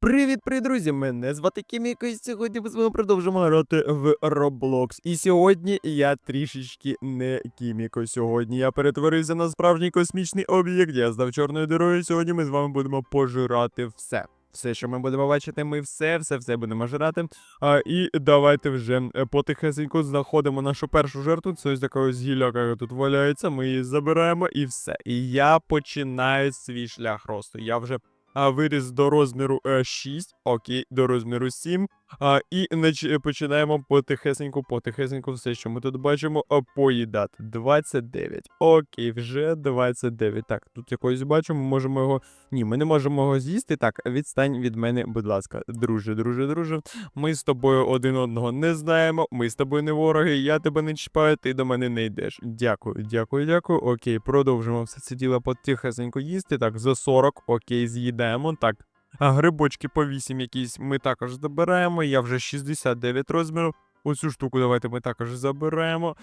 Привіт, привіт, друзі! Мене звати Кіміко, і сьогодні ми з вами продовжимо грати в Roblox. І сьогодні я трішечки не Кіміко. Сьогодні я перетворився на справжній космічний об'єкт. Я здав чорною дирою. Сьогодні ми з вами будемо пожирати все. Все, що ми будемо бачити, ми все, все, все будемо жирати. А, і давайте вже е, потихесеньку знаходимо нашу першу жертву. Це ось така ось гілляка, яка тут валяється. Ми її забираємо і все. І я починаю свій шлях росту. Я вже виріс до розміру е, 6, окей, до розміру 7. А, і нач- починаємо потихесеньку, потихесеньку все, що ми тут бачимо, поїдати. 29. Окей, вже 29. Так, тут якось бачимо, можемо його. Ні, ми не можемо його з'їсти. Так, відстань від мене, будь ласка, друже, друже, друже. Ми з тобою один одного не знаємо. Ми з тобою не вороги, я тебе не чіпаю, ти до мене не йдеш. Дякую, дякую, дякую. Окей, продовжимо все це діло потихесенько їсти. Так, за 40, окей, з'їдаємо. Так. А грибочки по 8 якісь ми також забираємо. Я вже 69 розміру. Оцю штуку давайте ми також забираємо.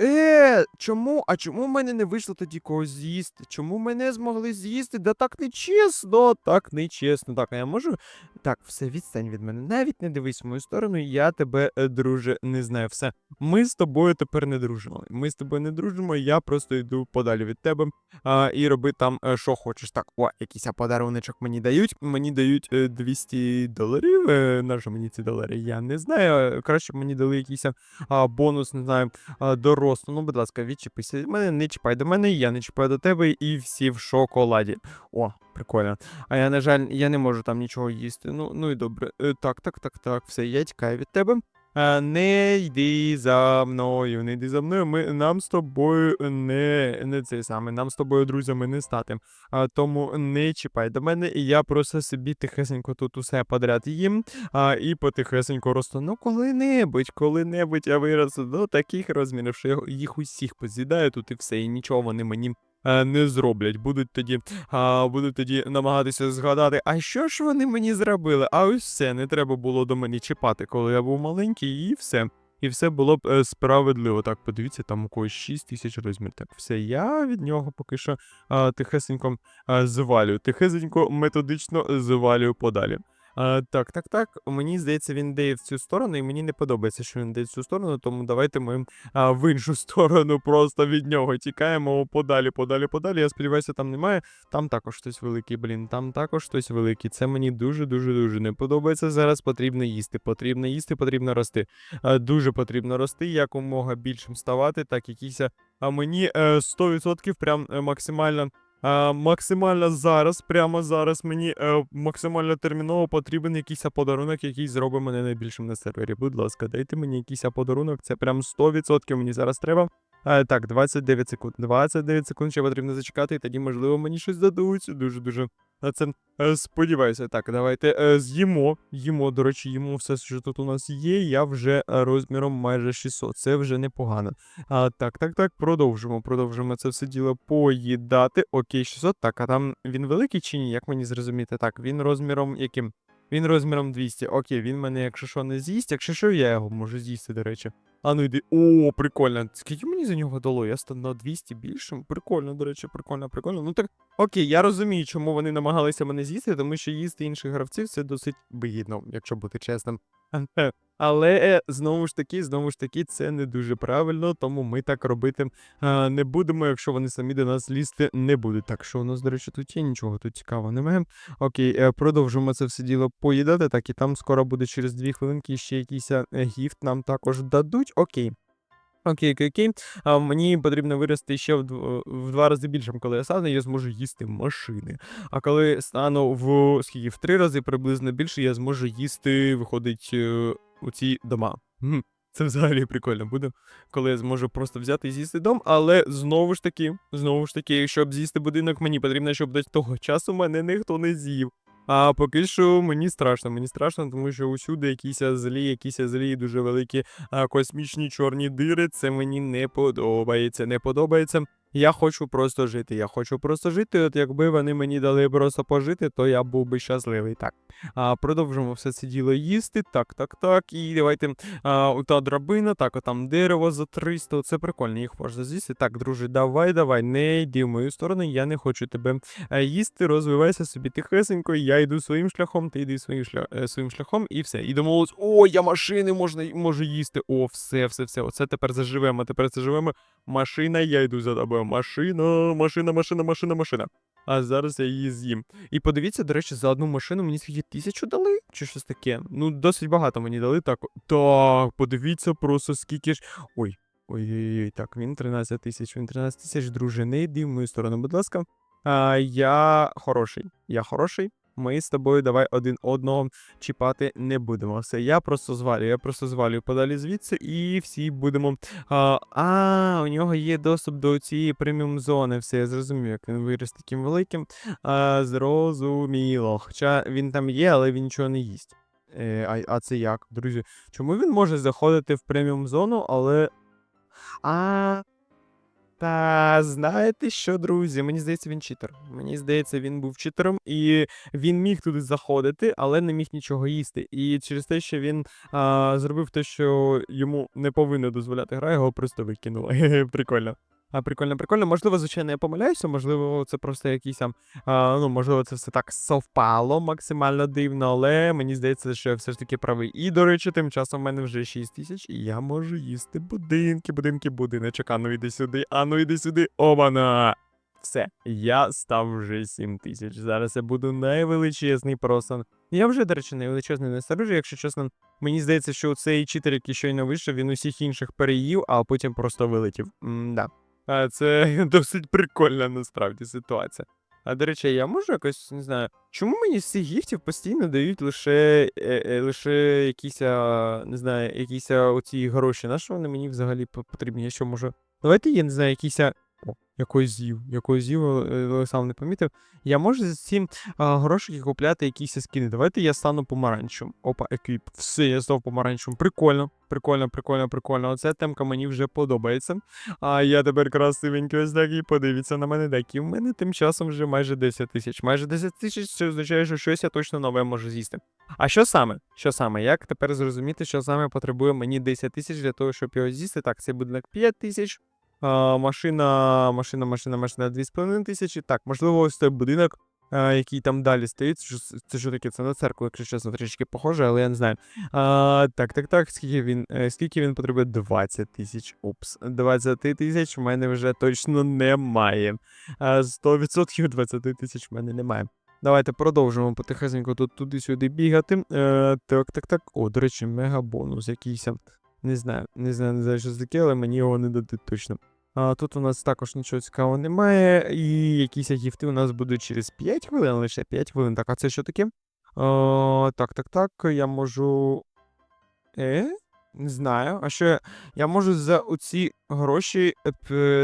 Е, чому? А чому в мене не вийшло тоді когось з'їсти? Чому мене змогли з'їсти? Да так нечесно, так нечесно. Так, а я можу. Так, все, відстань від мене. Навіть не дивись в мою сторону, я тебе, е, друже, не знаю. Все. Ми з тобою тепер не дружимо. Ми з тобою не дружимо, я просто йду подалі від тебе а, і роби там, е, що хочеш. Так, о, якийсь подаруночок мені дають. Мені дають е, 200 доларів. Е, на що мені ці долари? Я не знаю. Краще б мені дали якийсь а, бонус, не знаю, а, до росту. Ну, будь ласка, відчепися від мене, не чіпай до мене, я не чіпаю до тебе, і всі в шоколаді. О, прикольно. А я, на жаль, я не можу там нічого їсти. Ну, ну і добре. Е, так, так, так, так. Все, я тікаю від тебе. Е, Не йди за мною, не йди за мною. Ми нам з тобою не, не це саме. Нам з тобою друзями не стати. А, тому не чіпай до мене, і я просто собі тихесенько тут усе подряд їм. А, і потихесенько росту. Ну, коли-небудь, коли-небудь я виросту до таких розмірів, що я їх усіх поз'їдаю тут і все, і нічого вони мені. Е, Не зроблять, будуть тоді, а, будуть тоді намагатися згадати, а що ж вони мені зробили? А ось все, не треба було до мене чіпати, коли я був маленький, і все. І все було б е, справедливо. Так, подивіться, там у когось 6 тисяч розмір. Так, все, я від нього поки що а, тихесенько а, звалюю. Тихесенько методично звалюю подалі. А, так, так, так. Мені здається, він йде в цю сторону, і мені не подобається, що він йде в цю сторону, тому давайте ми а, в іншу сторону просто від нього тікаємо подалі, подалі, подалі. Я сподіваюся, там немає. Там також хтось великий, блін, там також хтось великий. Це мені дуже, дуже, не подобається. Зараз потрібно їсти. Потрібно їсти, потрібно рости. А, дуже потрібно рости, якомога більшим ставати, так якийсь. А мені е, 100% прям е, максимально. Максимально зараз, прямо зараз мені е, максимально терміново потрібен якийсь подарунок, який зробить мене найбільшим на сервері. Будь ласка, дайте мені якийсь подарунок, це прям 100% мені зараз треба. Так, 29 секунд. 29 секунд ще потрібно зачекати, і тоді, можливо, мені щось дадуть. Дуже-дуже на це е, сподіваюся. Так, давайте е, з'їмо. Їмо, до речі, їмо все, що тут у нас є. Я вже е, розміром майже 600. Це вже непогано. А, так, так, так, продовжимо. Продовжимо це все діло поїдати. Окей, 600. Так, а там він великий чи ні? Як мені зрозуміти? Так, він розміром яким? Він розміром 200. Окей, він мене, якщо що, не з'їсть. Якщо що, я його можу з'їсти, до речі. А ну йди. О, прикольно. Скільки мені за нього дало? Я став на 200 більшим. Прикольно, до речі, прикольно, прикольно. Ну так, окей, я розумію, чому вони намагалися мене з'їсти, тому що їсти інших гравців це досить вигідно, якщо бути чесним. Але знову ж таки, знову ж таки, це не дуже правильно, тому ми так робити а, не будемо, якщо вони самі до нас лізти не будуть. Так що у нас, до речі, тут є нічого тут цікавого немає. Окей, е, продовжимо це все діло поїдати. Так, і там скоро буде через дві хвилинки ще якийсь е, гіфт нам також дадуть. Окей. Окей, окей, окей. А мені потрібно вирости ще в, в два рази більшим, коли я стану, я зможу їсти машини. А коли стану в скільки в три рази приблизно більше, я зможу їсти, виходить, е, у ці дома. Це взагалі прикольно буде, коли я зможу просто взяти і з'їсти дом, але знову ж таки, знову ж таки, щоб з'їсти будинок, мені потрібно, щоб до того часу мене ніхто не з'їв. А поки що мені страшно, мені страшно, тому що усюди якісь злі, якісь злі, дуже великі а, космічні чорні дири. Це мені не подобається, не подобається. Я хочу просто жити. Я хочу просто жити. От якби вони мені дали просто пожити, то я був би щасливий. Так. А, продовжимо все це діло їсти. Так, так, так. І давайте а, ота драбина, так, отам дерево за 300. Це прикольно, їх можна з'їсти. Так, друже, давай, давай, не йди в мою сторону, я не хочу тебе е, їсти, розвивайся собі тихесенько, я йду своїм шляхом, ти йди своїм, шлях, е, своїм шляхом, і все. І домовились, о, я машини можна, можу їсти. О, все, все, все. Оце тепер заживемо, тепер заживемо. Машина, я йду за тобою. Машина, машина, машина, машина, машина. А зараз я її з'їм. І подивіться, до речі, за одну машину мені скільки тисячу дали? Чи щось таке? Ну, досить багато мені дали. Так, так, подивіться просто скільки ж. Ой. Ой-ой-ой, так, він 13 тисяч, він 13 тисяч, друже, не йди в мою сторону, будь ласка. А, я хороший. Я хороший. Ми з тобою давай один одного чіпати не будемо. Все, я просто звалю, я просто звалю подалі звідси, і всі будемо. А, а у нього є доступ до цієї преміум зони. Все, я зрозумів, як він виріс таким великим. А, зрозуміло. Хоча він там є, але він нічого не їсть. Е, а, а це як, друзі? Чому він може заходити в преміум зону, але. А. Та знаєте що, друзі? Мені здається, він читер. Мені здається, він був читером, і він міг туди заходити, але не міг нічого їсти. І через те, що він а, зробив те, що йому не повинно дозволяти гра, його просто викинули. Прикольно. А, прикольно, прикольно. Можливо, звичайно, я помиляюся, можливо, це просто якийсь там. А, ну, можливо, це все так совпало максимально дивно, але мені здається, що я все ж таки правий. І, до речі, тим часом в мене вже 6 тисяч, і я можу їсти будинки, будинки, будиночок. Ану, іди сюди, ану, іди сюди. Обана! Все, я став вже 7 тисяч. Зараз я буду найвеличезний просто. Я вже, до речі, найвеличезний не старужий, якщо чесно. Мені здається, що цей читер, який щойно вийшов, він усіх інших переїв, а потім просто вилетів. М-да. А це досить прикольна насправді ситуація. А до речі, я можу якось не знаю, чому мені з цих гіфтів постійно дають лише е, е, лише якісь, не знаю, якісь оці гроші. На що вони мені взагалі потрібні? Я що можу? Давайте я не знаю, якісь. Якось з'їв, якось з'їв, е, Олександр не помітив. Я можу за ці грошики купляти якісь скини. Давайте я стану помаранчевим. Опа, еквіп. Все, я став помаранчевим. Прикольно, прикольно, прикольно, прикольно. Оця темка мені вже подобається. А я тепер красивенький ось такий, подивіться на мене, так. І в мене тим часом вже майже 10 тисяч. Майже 10 тисяч це означає, що щось я точно нове можу з'їсти. А що саме? Що саме? Як тепер зрозуміти, що саме потребує мені 10 тисяч для того, щоб його з'їсти? Так, це буде 5 тисяч. А, машина, машина, машина, машина 2,5 тисячі. Так, можливо, ось той будинок, а, який там далі стоїть. Це, що- це що таке? Це на церкву, якщо чесно, трішки похоже, але я не знаю. А, так, так, так. Скільки він, е, скільки він потребує? 20 тисяч. Упс. 20 тисяч в мене вже точно немає. А, 100% 20 тисяч в мене немає. Давайте продовжимо потихесенько тут туди-сюди бігати. Е, так, так, так. О, до речі, мегабонус якийсь. Не знаю, не знаю, не знаю, що це таке, але мені його не дадуть точно. А, тут у нас також нічого цікавого немає. І якісь гіфти у нас будуть через 5 хвилин, лише 5 хвилин. Так, а це що таке? О, так, так, так. Я можу. Е? Не знаю. А що я, можу за оці гроші.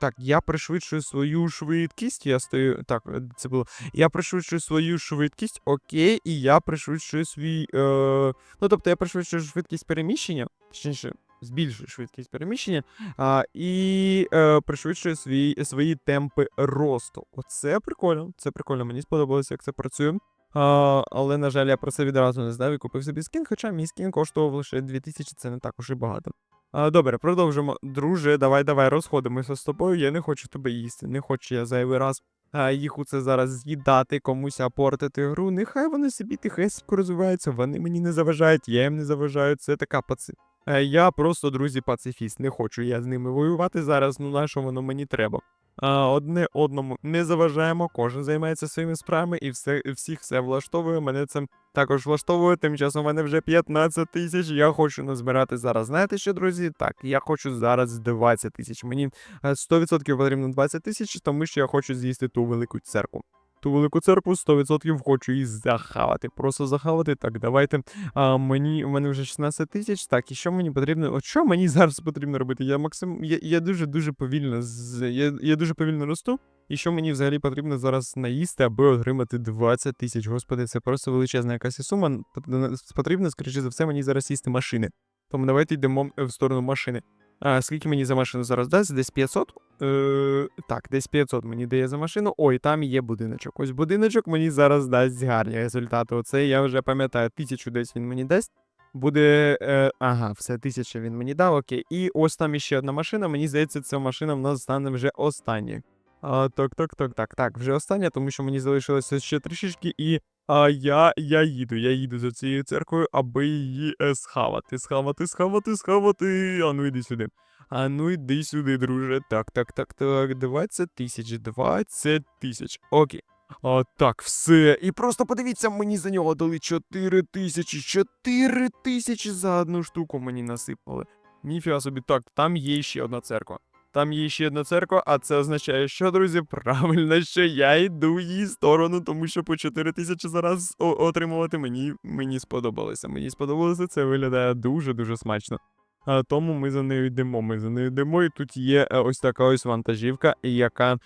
Так, я пришвидшую свою швидкість. Я стою. Так, е, це було. Я пришвидшую свою швидкість, окей, і я пришвидшую свій. Е... Ну, тобто я пришвидшую швидкість переміщення, точніше, збільшую швидкість переміщення, а, і е, пришвидшую свої, свої темпи росту. Оце прикольно. Це прикольно. Мені сподобалося, як це працює. А, але, на жаль, я про це відразу не знав і купив собі скін, хоча мій скін коштував лише 2000, це не також і багато. А, добре, продовжимо. Друже, давай, давай, розходимося з тобою. Я не хочу тебе їсти. Не хочу я зайвий раз їх у це зараз з'їдати, комусь апортити гру. Нехай вони собі тихесенько розвиваються, вони мені не заважають, я їм не заважаю. Це така паци. Е, Я просто, друзі, пацифіст. Не хочу я з ними воювати зараз, ну на що воно мені треба. Одне одному не заважаємо, кожен займається своїми справами і все, всіх все влаштовує. Мене це також влаштовує. Тим часом у мене вже 15 тисяч. Я хочу назбирати зараз. Знаєте що, друзі? Так, я хочу зараз 20 тисяч. Мені е, 100% потрібно 20 тисяч, тому що я хочу з'їсти ту велику церкву. Ту велику церкву 100% хочу її захавати. Просто захавати. Так, давайте. А, мені, у мене вже 16 тисяч. Так, і що мені потрібно? От що мені зараз потрібно робити? Я максим. Я, я дуже дуже повільно. Я, я дуже повільно росту. І що мені взагалі потрібно зараз наїсти, аби отримати 20 тисяч. Господи, це просто величезна якась сума. Пот- Потрібно, скоріше за все, мені зараз їсти машини. Тому давайте йдемо в сторону машини. А, скільки мені за машину зараз дасть? Десь 500? Е, так, десь 500 мені дає за машину. Ой, там є будиночок. Ось будиночок мені зараз дасть гарні результати. Оце я вже пам'ятаю, тисячу десь він мені дасть. Буде. Е, ага, все, тисяча він мені дав, окей. І ось там іще одна машина. Мені здається, ця машина в нас стане вже остання. Так, так, так, так, так, вже остання, тому що мені залишилося ще трішечки, і а, я, я їду, я їду за цією церквою, аби її е, схавати, схавати, схавати, схавати. А ну йди сюди. А ну йди сюди, друже. Так, так, так, так. 20 тисяч, 20 тисяч. Окей. А, так, все. І просто подивіться, мені за нього дали 4 тисячі. 4 тисячі за одну штуку мені насипали. Ніфіга собі, так, там є ще одна церква. Там є ще одна церква, а це означає, що, друзі, правильно, що я йду в її сторону, тому що по 4 тисячі зараз отримувати мені, мені сподобалося. Мені сподобалося, це виглядає дуже-дуже смачно. А, тому ми за нею йдемо. Ми за нею йдемо, і тут є е, ось така ось вантажівка, яка,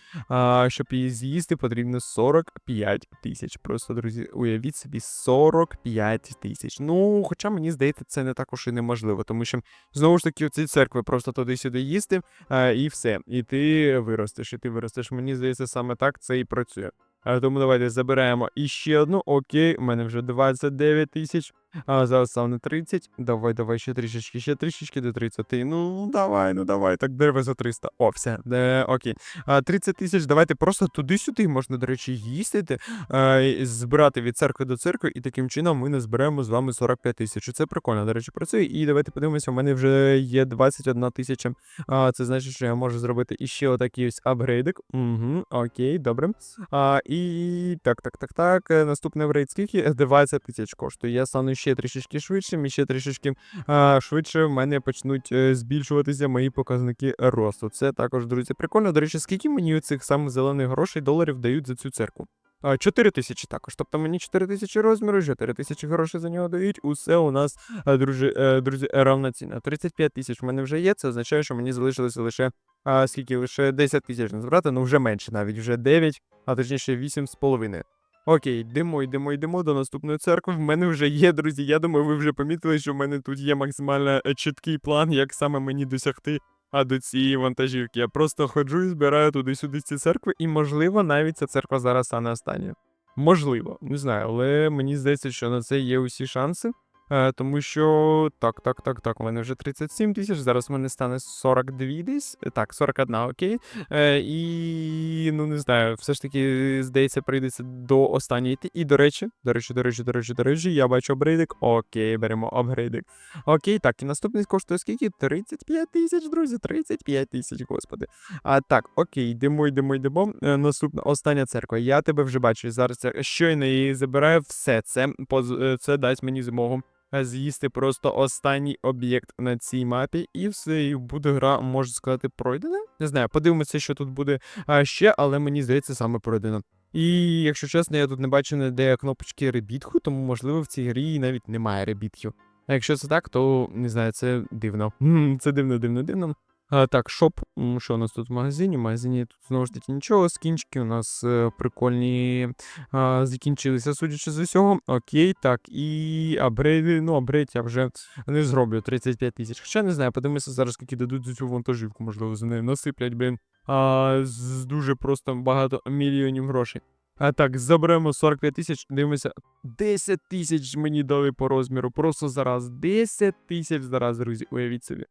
щоб її з'їсти, потрібно 45 тисяч. Просто, друзі, уявіть собі, 45 тисяч. Ну, хоча мені здається, це не також і неможливо, тому що знову ж таки, оці церкви просто туди-сюди їсти, а, і все. І ти виростеш, і ти виростеш. Мені здається, саме так це і працює. А, тому давайте забираємо іще одну. Окей, у мене вже 29 тисяч. А зараз стане 30. Давай, давай, ще трішечки, ще трішечки до 30. Ну, давай, ну давай, так дерево за 300. О, все, де, окей. А, 30 тисяч, давайте просто туди-сюди можна, до речі, їздити, а, збирати від церкви до церкви, і таким чином ми назберемо з вами 45 тисяч. Це прикольно, до речі, працює. І давайте подивимося, у мене вже є 21 тисяча. А, це значить, що я можу зробити іще отакий ось апгрейдик. Угу, окей, добре. А, і так, так, так, так. е, Наступний апгрейд скільки? 20 тисяч коштує. Я стану ще трішечки швидшим, і ще трішечки а, швидше в мене почнуть е, збільшуватися мої показники росту. Це також, друзі, прикольно. До речі, скільки мені цих самих зелених грошей доларів дають за цю церкву? А, 4 тисячі також. Тобто мені 4 тисячі розміру, 4 тисячі грошей за нього дають. Усе у нас, е, друзі, е, друзі, равноцінно. 35 тисяч в мене вже є. Це означає, що мені залишилося лише а, скільки лише 10 тисяч назбирати, ну вже менше, навіть вже 9, а точніше 8 з половиною. Окей, йдемо, йдемо, йдемо до наступної церкви. В мене вже є, друзі. Я думаю, ви вже помітили, що в мене тут є максимально е, чіткий план, як саме мені досягти а до цієї вантажівки. Я просто ходжу і збираю туди-сюди ці церкви, і можливо, навіть ця церква зараз стане останньою. Можливо, не знаю, але мені здається, що на це є усі шанси. Е, тому що так, так, так, так, у мене вже 37 тисяч, зараз в мене стане 42 десь. Е, Так, 41, окей. Е, і ну не знаю, все ж таки, здається, прийдеться до останньої йти. І до речі, до речі, до речі, до речі, до речі, я бачу апгрейдик. Окей, беремо апгрейдик. Окей, так, і наступний коштує скільки? 35 тисяч, друзі, 35 тисяч, господи. А так, окей, йдемо, йдемо, йдемо. Наступна остання церква. Я тебе вже бачу. Зараз щойно її забираю. Все це поз- це дасть мені змогу з'їсти просто останній об'єкт на цій мапі, і все, і буде гра, можна сказати, пройдена. Не знаю, подивимося, що тут буде ще, але мені здається, саме пройдено. І якщо чесно, я тут не бачу ніде кнопочки ребітху, тому можливо в цій грі навіть немає ребітків. А якщо це так, то не знаю, це дивно. Це дивно, дивно, дивно. А, так, шоп. Що у нас тут в магазині? В магазині тут знову ж таки нічого. Скінчики у нас е, прикольні а, закінчилися, судячи з усього. Окей, так. І апгрейди, ну, апгрейд я вже не зроблю 35 тисяч. Хоча не знаю, подивимося зараз, скільки дадуть за цю вантажівку, можливо, за нею насиплять, блін. А, з дуже просто багато мільйонів грошей. А так, заберемо 45 тисяч, дивимося. 10 тисяч мені дали по розміру. Просто зараз. 10 тисяч зараз, друзі, уявіть собі.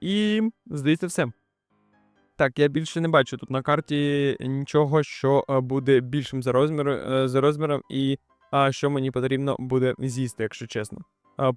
І здається, все. Так, я більше не бачу тут на карті нічого, що е, буде більшим за, розмір, е, за розміром, і що мені потрібно буде з'їсти, якщо чесно. А,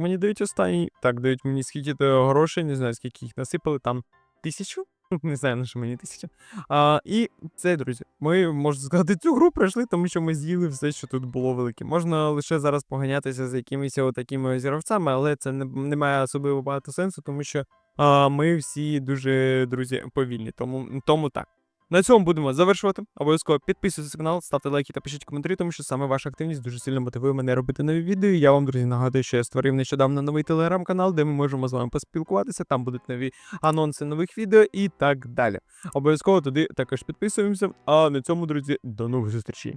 мені дають останній. Так, дають мені скільки грошей, не знаю, скільки їх насипали, там тисячу. Не знаю, на що мені тисяча. А, і це, друзі, ми, можна сказати, цю гру пройшли, тому що ми з'їли все, що тут було велике. Можна лише зараз поганятися з якимись такими зіровцями, але це не, не має особливо багато сенсу, тому що а, ми всі дуже, друзі, повільні. Тому, тому так. На цьому будемо завершувати. Обов'язково підписуйтесь на канал, ставте лайки та пишіть коментарі, тому що саме ваша активність дуже сильно мотивує мене робити нові відео. Я вам, друзі, нагадую, що я створив нещодавно новий телеграм-канал, де ми можемо з вами поспілкуватися. Там будуть нові анонси нових відео і так далі. Обов'язково туди також підписуємося. А на цьому, друзі, до нових зустрічей.